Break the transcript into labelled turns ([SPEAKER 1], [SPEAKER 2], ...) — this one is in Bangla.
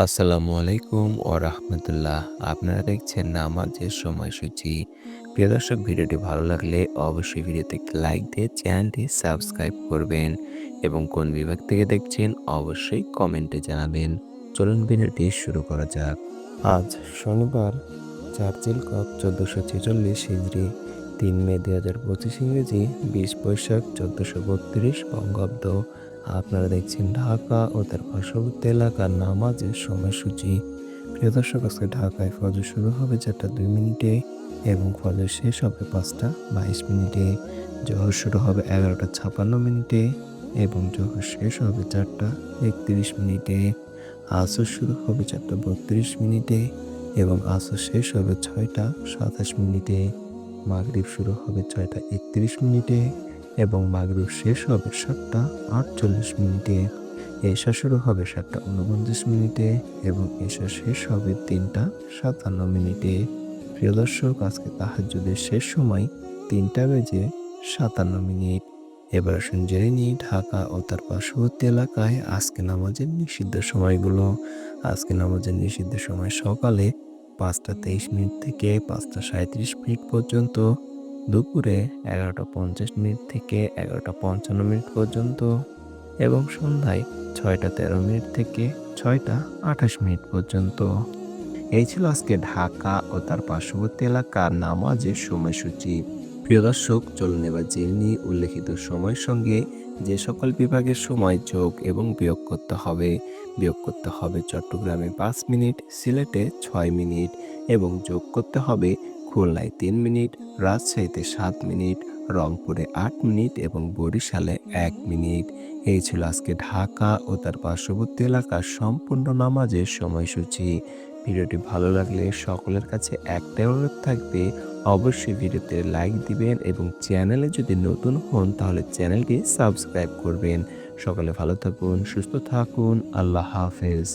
[SPEAKER 1] আসসালামু আলাইকুম ও রাহমাতুল্লাহ আপনারা দেখছেন নামাজের সময়সূচি। প্রিয় দর্শক, ভিডিওটি ভালো লাগলে অবশ্যই ভিডিওতে লাইক দিয়ে চ্যানেলটি সাবস্ক্রাইব করবেন এবং কোন বিভাগ থেকে দেখছেন অবশ্যই কমেন্টে জানাবেন। চলুন ভিডিওটি শুরু করা যাক। আজ শনিবার চার্চিল কপ চোদ্দোশো ছেচল্লিশ হিজড়ি তিন মে দু হাজার পঁচিশ ইংরেজি, বিশ বৈশাখ চোদ্দোশো বত্রিশ বঙ্গাব্দ। আপনারা দেখছেন ঢাকা ও তার পার্শ্ববর্তী এলাকার নামাজের সময়সূচি। প্রিয় দর্শক, আজকে ঢাকায় ফজর শুরু হবে চারটা দুই মিনিটে এবং ফজর শেষ হবে পাঁচটা বাইশ মিনিটে। জহর শুরু হবে এগারোটা ছাপান্ন মিনিটে এবং জহর শেষ হবে চারটা একত্রিশ মিনিটে। আসর শুরু হবে চারটা বত্রিশ মিনিটে এবং আসর শেষ হবে ছয়টা সাতাশ মিনিটে। মাগরিব শুরু হবে ছয়টা একত্রিশ মিনিটে এবং মাগরিব শেষ হবে সাতটা আটচল্লিশ মিনিটে। এশা শুরু হবে সাতটা উনপঞ্চাশ মিনিটে এবং এশা শেষ হবে তিনটা সাতান্ন মিনিটে। প্রিয় দর্শক, আজকে তাহাজ্জুদের শেষ সময় তিনটা বেজে সাতান্ন মিনিট। এবার আসুন জেনে নিই ঢাকা ও তার পার্শ্ববর্তী এলাকায় আজকে নামাজের নিষিদ্ধ সময়গুলো। আজকে নামাজের নিষিদ্ধ সময় সকালে পাঁচটা তেইশ মিনিট থেকে পাঁচটা সাঁত্রিশ মিনিট পর্যন্ত দুপুরে এগারোটা পঞ্চাশ মিনিট থেকে এগারোটা পঞ্চান্ন মিনিট পর্যন্ত এবং সন্ধ্যায় ছয়টা তেরো মিনিট থেকে ছয়টা আঠাশ মিনিট পর্যন্ত। এই ছিল আজকে ঢাকা ও তার পার্শ্ববর্তী এলাকার নামাজের সময়সূচি। প্রিয় দর্শক, চলুন এবার জেনে উল্লেখিত সময়ের সঙ্গে যে সকল বিভাগের সময় যোগ এবং বিয়োগ করতে হবে। বিয়োগ করতে হবে চট্টগ্রামে পাঁচ মিনিট, সিলেটে ছয় মিনিট এবং যোগ করতে হবে খুলনায় তিন মিনিট, রাজশাহীতে সাত মিনিট, রংপুরে আট মিনিট এবং বরিশালে এক মিনিট। এই ছিল আজকে ঢাকা ও তার পার্শ্ববর্তী এলাকার সম্পূর্ণ নামাজের সময়সূচি। ভিডিওটি ভালো লাগলে সকলের কাছে একটাই অনুরোধ থাকবে, অবশ্যই ভিডিওতে লাইক দিবেন এবং চ্যানেলে যদি নতুন হন তাহলে চ্যানেলটি সাবস্ক্রাইব করবেন। সকালে ভালো থাকুন, সুস্থ থাকুন, আল্লাহ হাফেজ।